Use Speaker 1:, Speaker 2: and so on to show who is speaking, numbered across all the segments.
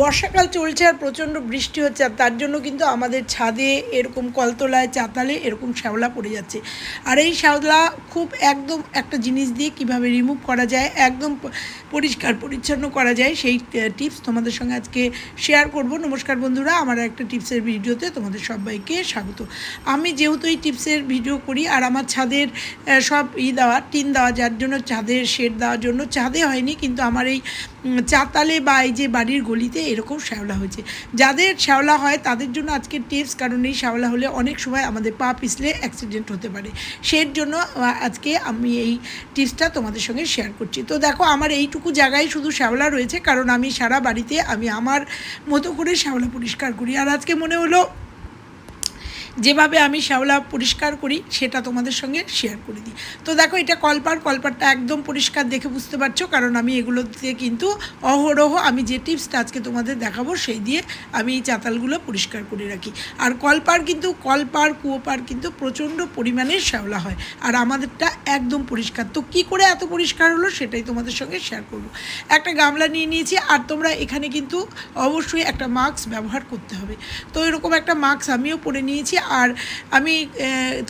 Speaker 1: বর্ষাকাল চলছে আর প্রচণ্ড বৃষ্টি হচ্ছে আর তার জন্য কিন্তু আমাদের ছাদে এরকম কলতলায়, চাতালে এরকম শ্যাওলা পড়ে যাচ্ছে। আর এই শ্যাওলা খুব একদম একটা জিনিস দিয়ে কীভাবে রিমুভ করা যায়, একদম পরিষ্কার পরিচ্ছন্ন করা যায়, সেই টিপস তোমাদের সঙ্গে আজকে শেয়ার করব। নমস্কার বন্ধুরা, আমার একটা টিপসের ভিডিওতে তোমাদের সবাইকে স্বাগত। আমি যেহেতু এই টিপসের ভিডিও করি আর আমার ছাদের সব ই দেওয়া, টিন দেওয়া, যার জন্য ছাদের শেড দেওয়ার জন্য, ছাদে হয়নি কিন্তু আমার এই চাতালে বা এই যে বাড়ির গলিতে এরকম শ্যাওলা হয়েছে। যাদের শ্যাওলা হয়, তাদের জন্য আজকে টিপস কারণ এই শ্যাওলা হলে অনেক সময় আমাদের পা পিছলে অ্যাক্সিডেন্ট হতে পারে। সেই জন্য আজকে আমি এই টিপসটা তোমাদের সঙ্গে শেয়ার করছি। তো দেখো, আমার এইটুকু জায়গায় শুধু শ্যাওলা রয়েছে, কারণ আমি সারা বাড়িতে আমি আমার মতো করে শ্যাওলা পরিষ্কার করি। আর আজকে মনে হলো যেভাবে আমি শ্যাওলা পরিষ্কার করি, সেটা তোমাদের সঙ্গে শেয়ার করে দিই। তো দেখো, এটা কলপার, কলপারটা একদম পরিষ্কার দেখে বুঝতে পারছ, কারণ আমি এগুলোতে কিন্তু অহরহ আমি যে টিপসটা আজকে তোমাদের দেখাবো, সেই দিয়ে আমি এই চাতালগুলো পরিষ্কার করে রাখি। আর কলপার কিন্তু, কলপার, কুয়োপার কিন্তু প্রচণ্ড পরিমাণে শ্যাওলা হয়, আর আমাদেরটা একদম পরিষ্কার। তো কি করে এত পরিষ্কার হলো, সেটাই তোমাদের সঙ্গে শেয়ার করব। একটা গামলা নিয়ে নিয়েছি, আর তোমরা এখানে কিন্তু অবশ্যই একটা মাস্ক ব্যবহার করতে হবে। তো এরকম একটা মাস্ক আমিও পরে নিয়েছি আর আমি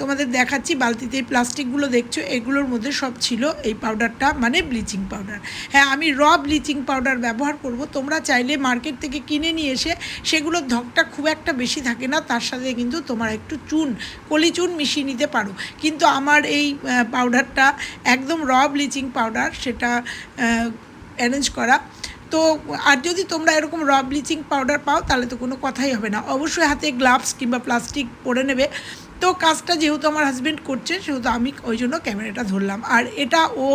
Speaker 1: তোমাদের দেখাচ্ছি বালতিতে এই প্লাস্টিকগুলো দেখছ, এগুলোর মধ্যে সব ছিল এই পাউডারটা মানে ব্লিচিং পাউডার হ্যাঁ আমি র ব্লিচিং পাউডার ব্যবহার করব। তোমরা চাইলে মার্কেট থেকে কিনে নিয়ে এসে সেগুলোর ধকটা খুব একটা বেশি থাকে না, তার সাথে কিন্তু তোমার একটু চুন, কলি চুন মিশিয়ে নিতে পারো। কিন্তু আমার এই পাউডারটা একদম র ব্লিচিং পাউডার সেটা অ্যারেঞ্জ করা তো আর যদি তোমরা এরকম র ব্লিচিং পাউডার পাও, তাহলে তো কোনো কথাই হবে না। অবশ্যই হাতে গ্লাভস কিংবা প্লাস্টিক পরে নেবে। তো কাজটা যেহেতু আমার হাজব্যান্ড করছে সেহেতু আমি ওই জন্য ক্যামেরাটা ধরলাম। আর এটা ও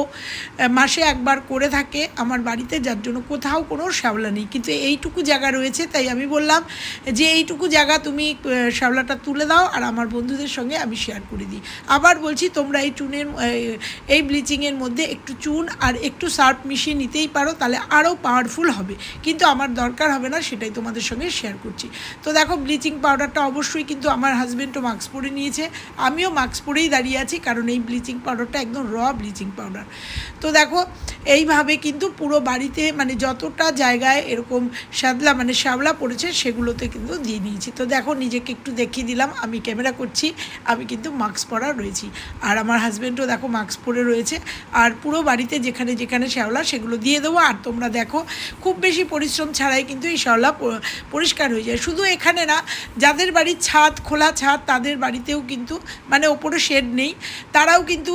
Speaker 1: মাসে একবার করে থাকে আমার বাড়িতে, যার জন্য কোথাও কোনো শ্যাওলা নেই। কিন্তু এইটুকু জায়গা রয়েছে, তাই আমি বললাম যে এইটুকু জায়গা তুমি শ্যাওলাটা তুলে দাও আর আমার বন্ধুদের সঙ্গে আমি শেয়ার করে দিই। আবার বলছি, তোমরা এই চুনের এই ব্লিচিংয়ের মধ্যে একটু চুন আর একটু সার্ফ মিশিয়ে নিতেই পারো, তাহলে আরও পাওয়ারফুল হবে। কিন্তু আমার দরকার হবে না, সেটাই তোমাদের সঙ্গে শেয়ার করছি। তো দেখো ব্লিচিং পাউডারটা অবশ্যই কিন্তু আমার হাজব্যান্ডও মাস্ক পরে নিয়েছে। আমিও মাস্ক পরেই দাঁড়িয়ে আছি, কারণ এই ব্লিচিং পাউডারটা একদম র ব্লিচিং পাউডার তো দেখো, এইভাবে কিন্তু পুরো বাড়িতে মানে যতটা জায়গায় এরকম শ্যাদলা মানে শ্যাওলা পড়েছে, সেগুলোতে কিন্তু দিয়ে নিয়েছি তো দেখো, নিজেকে একটু দেখিয়ে দিলাম, আমি ক্যামেরা করছি, আমি কিন্তু মাস্ক পরা রয়েছি। আর আমার হাজব্যান্ডও দেখো মাস্ক পরে রয়েছে। আর পুরো বাড়িতে যেখানে যেখানে শ্যাওলা, সেগুলো দিয়ে দেবো। আর তোমরা দেখো, খুব বেশি পরিশ্রম ছাড়াই কিন্তু এই শ্যাওলা পরিষ্কার হয়ে যায়। শুধু এখানে না, যাদের বাড়ির ছাদ, খোলা ছাদ, তাদের বাড়িতেও কিন্তু মানে ওপরে শেড নেই। তারাও কিন্তু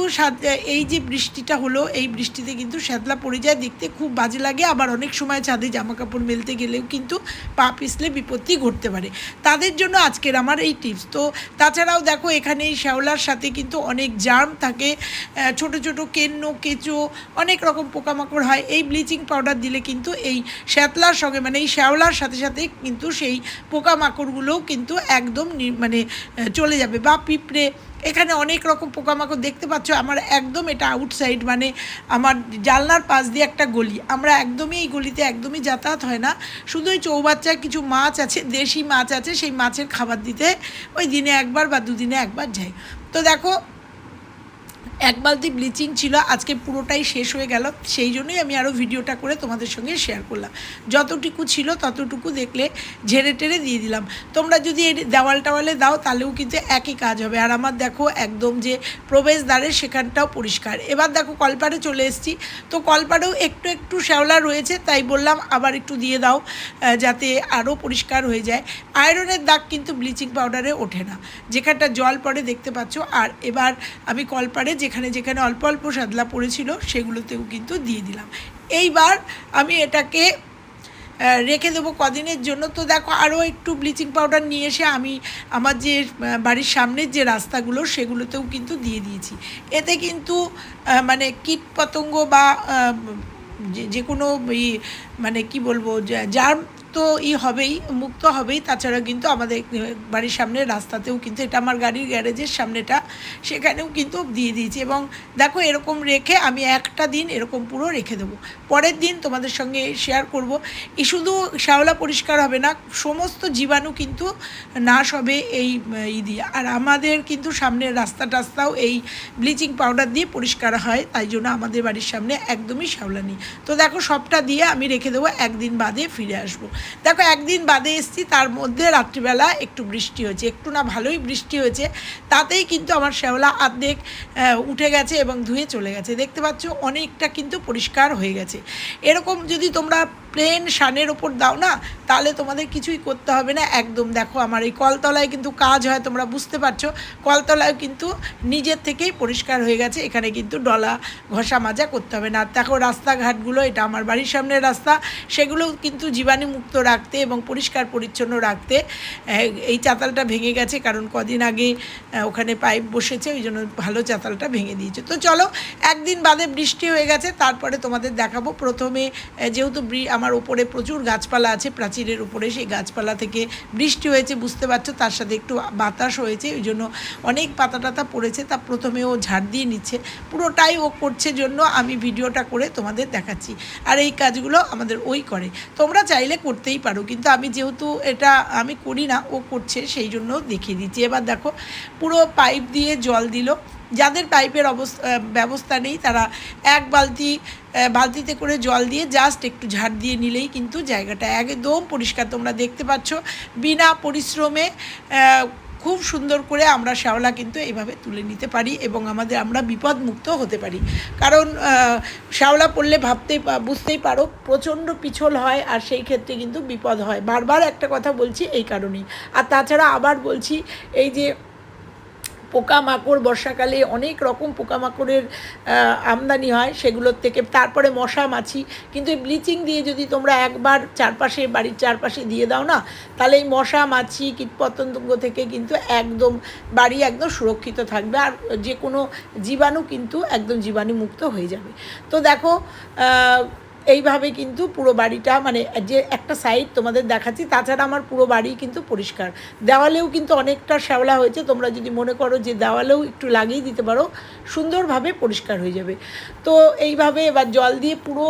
Speaker 1: এই যে বৃষ্টিটা হলো, এই বৃষ্টিতে কিন্তু শ্যাতলা পড়ে যায়। দেখতে খুব বাজে লাগে। আবার অনেক সময় ছাদে জামা কাপড় মেলতে গেলেও কিন্তু পা পিছলে বিপত্তি ঘটতে পারে। তাদের জন্য আজকের আমার এই টিপস তো তাছাড়াও দেখো, এখানে এই শ্যাওলার সাথে কিন্তু অনেক জার্ম থাকে। ছোট ছোট কেন্ন, কেঁচো, অনেক রকম পোকামাকড় হয়। এই ব্লিচিং পাউডার দিলে কিন্তু এই শ্যাতলার সঙ্গে মানে এই শ্যাওলার সাথে সাথে কিন্তু সেই পোকামাকড়গুলোও কিন্তু একদম মানে চলে যাবে। বা পিঁপড়ে। এখানে অনেক রকম পোকামাকড় দেখতে পাচ্ছ, আমার একদম এটা আউটসাইড মানে আমার জালনার পাশ দিয়ে একটা গলি। আমরা একদমই এই গলিতে একদমই যাতায়াত হয় না। শুধু ওই চৌবাচ্চায় কিছু মাছ আছে, দেশি মাছ আছে, সেই মাছের খাবার দিতে ওই দিনে একবার বা দুদিনে একবার যাই। তো দেখো এক বালতি ব্লিচিং ছিল, আজকে পুরোটাই শেষ হয়ে গেল। সেই জন্যই আমি আরও ভিডিওটা করে তোমাদের সঙ্গে শেয়ার করলাম। যতটুকু ছিল ততটুকু দেখলে ঝেড়ে টেরে দিয়ে দিলাম। তোমরা যদি এর দেওয়াল টাওয়ালে দাও, তাহলেও কিন্তু একই কাজ হবে। আর আমার দেখো একদম যে প্রবেশদ্বারের সেখানটাও পরিষ্কার। এবার দেখো কলপাড়ে চলে এসেছি। তো কলপাড়েও একটু একটু শ্যাওলা রয়েছে, তাই বললাম আবার একটু দিয়ে দাও যাতে আরও পরিষ্কার হয়ে যায়। আয়রনের দাগ কিন্তু ব্লিচিং পাউডারে ওঠে না। যেখানটা জল পড়ে দেখতে পাচ্ছ। আর এবার আমি কলপাড়ে যেখানে যেখানে অল্প অল্প সাদলা পড়েছিল, সেগুলোতেও কিন্তু দিয়ে দিলাম। এইবার আমি এটাকে রেখে দেবো কদিনের জন্য। তো দেখো, আরও একটু ব্লিচিং পাউডার নিয়ে এসে আমি আমার যে বাড়ির সামনের যে রাস্তাগুলো, সেগুলোতেও কিন্তু দিয়ে দিয়েছি। এতে কিন্তু মানে কীট পতঙ্গ বা যে- কোনো মানে কি বলব জার্ম তো ই হবেই, মুক্ত হবেই। তাছাড়া কিন্তু আমাদের বাড়ির সামনের রাস্তাতেও কিন্তু এটা আমার গাড়ির গ্যারেজের সামনেটা, সেখানেও কিন্তু দিয়ে দিয়েছি। এবং দেখো এরকম রেখে আমি একটা দিন এরকম পুরো রেখে দেবো। পরের দিন তোমাদের সঙ্গে শেয়ার করব। এই শুধু শ্যাওলা পরিষ্কার হবে না, সমস্ত জীবাণু কিন্তু নাশ হবে এই, ই দিয়ে। আর আমাদের কিন্তু সামনের রাস্তা টাস্তাও এই ব্লিচিং পাউডার দিয়ে পরিষ্কার হয়, তাই জন্য আমাদের বাড়ির সামনে একদমই শ্যাওলা নেই। তো দেখো সবটা দিয়ে আমি রেখে দেবো, একদিন বাদে ফিরে আসব। দেখো, একদিন বাদে এসছি, তার মধ্যে রাত্রিবেলা একটু বৃষ্টি হয়েছে। একটু না ভালোই বৃষ্টি হয়েছে। তাতেই কিন্তু আমার শ্যাওলা আর্ধেক উঠে গেছে এবং ধুয়ে চলে গেছে। দেখতে পাচ্ছ, অনেকটা কিন্তু পরিষ্কার হয়ে গেছে। এরকম যদি তোমরা প্লেন শানের ওপর দাও না, তাহলে তোমাদের কিছুই করতে হবে না। একদম দেখো আমার এই কলতলায় কিন্তু কাজ হয়, তোমরা বুঝতে পারছ। কলতলায় কিন্তু নিজের থেকেই পরিষ্কার হয়ে গেছে, এখানে কিন্তু ডলা ঘষা মাজা করতে হবে না। দেখো রাস্তাঘাটগুলো, এটা আমার বাড়ির সামনের রাস্তা, সেগুলো কিন্তু জীবাণুমুক্ত রাখতে এবং পরিষ্কার পরিচ্ছন্ন রাখতে এই চাতালটা ভেঙে গেছে, কারণ কদিন আগে ওখানে পাইপ বসেছে, ওই জন্য ভালো চাতালটা ভেঙে দিয়েছে। তো চলো, একদিন বাদে বৃষ্টি হয়ে গেছে, তারপরে তোমাদের দেখাবো। প্রথমে যেহেতু বৃ- আমার ওপরে প্রচুর গাছপালা আছে, প্রাচীরের উপরে সেই গাছপালা থেকে বৃষ্টি হয়েছে, বুঝতে পারছ? তার সাথে একটু বাতাস হয়েছে, ওই জন্য অনেক পাতা টাতা পড়েছে। তা প্রথমে ও ঝাড় দিয়ে নিচ্ছে। পুরোটাই ও করছে জন্য আমি ভিডিওটা করে তোমাদের দেখাচ্ছি। আর এই কাজগুলো আমাদের ওই করে। তোমরা চাইলে করতেই পারো, কিন্তু আমি যেহেতু এটা আমি করি না, ও করছে, সেই জন্য দেখিয়ে দিচ্ছি। এবার দেখো, পুরো পাইপ দিয়ে জল দিল। যাদের পাইপের অবস্থা ব্যবস্থা নেই, তারা এক বালতি বালতিতে করে জল দিয়ে জাস্ট একটু ঝাড় দিয়ে নিলেই কিন্তু জায়গাটা একদম পরিষ্কার। তোমরা দেখতে পাচ্ছ, বিনা পরিশ্রমে খুব সুন্দর করে আমরা শ্যাওলা কিন্তু এইভাবে তুলে নিতে পারি এবং আমাদের আমরা বিপদমুক্ত হতে পারি। কারণ শ্যাওলা পড়লে ভাবতেই বুঝতেই পারো প্রচণ্ড পিছল হয় আর সেই ক্ষেত্রে কিন্তু বিপদ হয়। বারবার একটা কথা বলছি এই কারণেই। আর তাছাড়া আবার বলছি, এই যে পোকামাকড়, বর্ষাকালে অনেক রকম পোকামাকড়ের আমদানি হয় সেগুলোর থেকে। তারপরে মশা, মাছি। কিন্তু এই ব্লিচিং দিয়ে যদি তোমরা একবার চারপাশে, বাড়ির চারপাশে দিয়ে দাও না, তাহলে এই মশা, মাছি, কীটপতঙ্গ থেকে কিন্তু একদম বাড়ি একদম সুরক্ষিত থাকবে। আর যে কোনো জীবাণু কিন্তু একদম জীবাণুমুক্ত হয়ে যাবে। তো দেখো এইভাবে কিন্তু পুরো বাড়িটা মানে যে একটা সাইড তোমাদের দেখাচ্ছি, তাছাড়া আমার পুরো বাড়ি কিন্তু পরিষ্কার। দেওয়ালেও কিন্তু অনেকটা শ্যাওলা হয়েছে, তোমরা যদি মনে করো যে দেওয়ালেও একটু লাগিয়ে দিতে পারো, সুন্দরভাবে পরিষ্কার হয়ে যাবে। তো এইভাবে এবার জল দিয়ে পুরো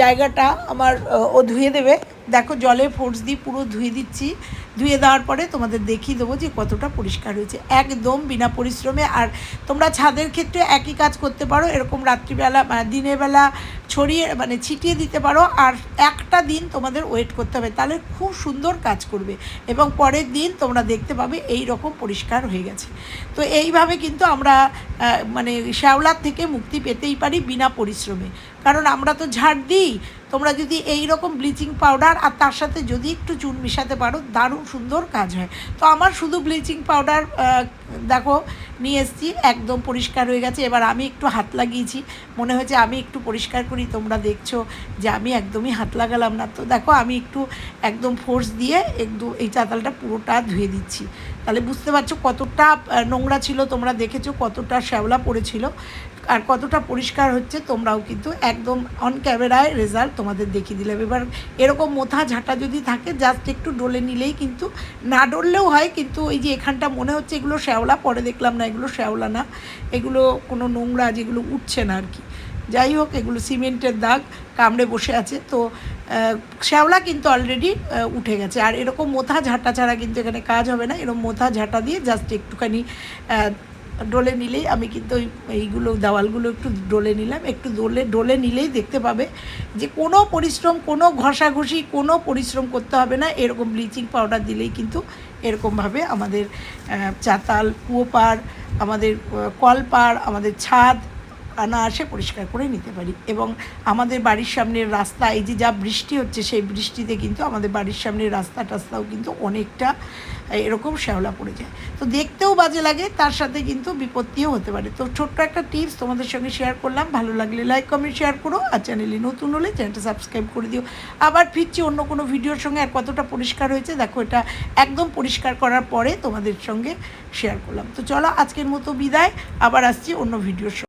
Speaker 1: জায়গাটা আমার ও ধুয়ে দেবে। দেখো জলে ফোর্স দিয়ে পুরো ধুয়ে দিচ্ছি। ধুয়ে দেওয়ার পরে তোমাদের দেখিয়ে দেবো যে কতটা পরিষ্কার হয়েছে। একদম বিনা পরিশ্রমে। আর তোমরা ছাদের ক্ষেত্রে একই কাজ করতে পারো। এরকম রাত্রিবেলা মানে দিনের বেলা ছড়িয়ে মানে ছিটিয়ে দিতে পারো। আর একটা দিন তোমাদের ওয়েট করতে হবে। তাহলে খুব সুন্দর কাজ করবে। এবং পরের দিন তোমরা দেখতে পাবে এই রকম পরিষ্কার হয়ে গেছে। তো এইভাবে কিন্তু আমরা মানে শ্যাওলার থেকে মুক্তি পেতেই পারি বিনা পরিশ্রমে। কারণ আমরা তো ঝাড় দিই। তোমরা যদি এই রকম ব্লিচিং পাউডার আর তার সাথে যদি একটু চুন মিশাতে পারো, দারুণ সুন্দর কাজ হয়। তো আমার শুধু ব্লিচিং পাউডার দেখো, নিয়ে এসেছি, একদম পরিষ্কার হয়ে গেছে। এবার আমি একটু হাত লাগিয়েছি। মনে হয়েছে আমি একটু পরিষ্কার করি, তোমরা দেখছ যে আমি একদমই হাত লাগালাম না। তো দেখো, আমি একটু একদম ফোর্স দিয়ে একটু এই চাতালটা পুরোটা ধুয়ে দিচ্ছি। তাহলে বুঝতে পারছ কতটা নোংরা ছিল, তোমরা দেখেছ কতটা শ্যাওলা পড়েছিল, আর কতটা পরিষ্কার হচ্ছে, তোমরাও কিন্তু একদম অন ক্যামেরায় রেজাল্ট তোমাদের দেখিয়ে দিলাম। এবার এরকম মোথা ঝাঁটা যদি থাকে জাস্ট একটু ডলে নিলেই কিন্তু, না ডললেও হয়, কিন্তু ওই যে এখানটা মনে হচ্ছে এগুলো শ্যাওলা, পরে দেখলাম না এগুলো শ্যাওলা না, এগুলো কোনো নোংরা, যেগুলো উঠছে না আর কি। যাই হোক, এগুলো সিমেন্টের দাগ, কামড়ে বসে আছে, তো শ্যাওলা কিন্তু অলরেডি উঠে গেছে। আর এরকম মোথা ঝাঁটা ছাড়া কিন্তু এখানে কাজ হবে না। এরকম মোথা ঝাঁটা দিয়ে জাস্ট একটুখানি ডলে নিলেই আমি কিন্তু ওই এইগুলো, দেওয়ালগুলো একটু ডলে নিলাম। একটু ডলে ডলে নিলেই দেখতে পাবে যে কোনো পরিশ্রম, কোনো ঘষাঘষি, কোনো পরিশ্রম করতে হবে না। এরকম ব্লিচিং পাউডার দিলেই কিন্তু এরকমভাবে আমাদের চাতাল, কুয়োপাড়, আমাদের কলপাড়, আমাদের ছাদ অনায়াসে পরিষ্কার করে নিতে পারি। এবং আমাদের বাড়ির সামনের রাস্তা, এই যে যা বৃষ্টি হচ্ছে, সেই বৃষ্টিতে কিন্তু আমাদের বাড়ির সামনের রাস্তা টাস্তাও কিন্তু অনেকটা এরকম শ্যাওলা পড়ে যায়। তো দেখতেও বাজে লাগে, তার সাথে কিন্তু বিপত্তিও হতে পারে। তো ছোট্ট একটা টিপস তোমাদের সঙ্গে শেয়ার করলাম। ভালো লাগলে লাইক কমেন্ট শেয়ার করো। আর চ্যানেলে নতুন হলে চ্যানেলটা সাবস্ক্রাইব করে দিও। আবার ফিরছি অন্য কোনো ভিডিওর সঙ্গে। আর কতটা পরিষ্কার হয়েছে, দেখো এটা একদম পরিষ্কার করার পরে তোমাদের সঙ্গে শেয়ার করলাম। তো চলো আজকের মতো বিদায়। আবার আসছি অন্য ভিডিওর সঙ্গে।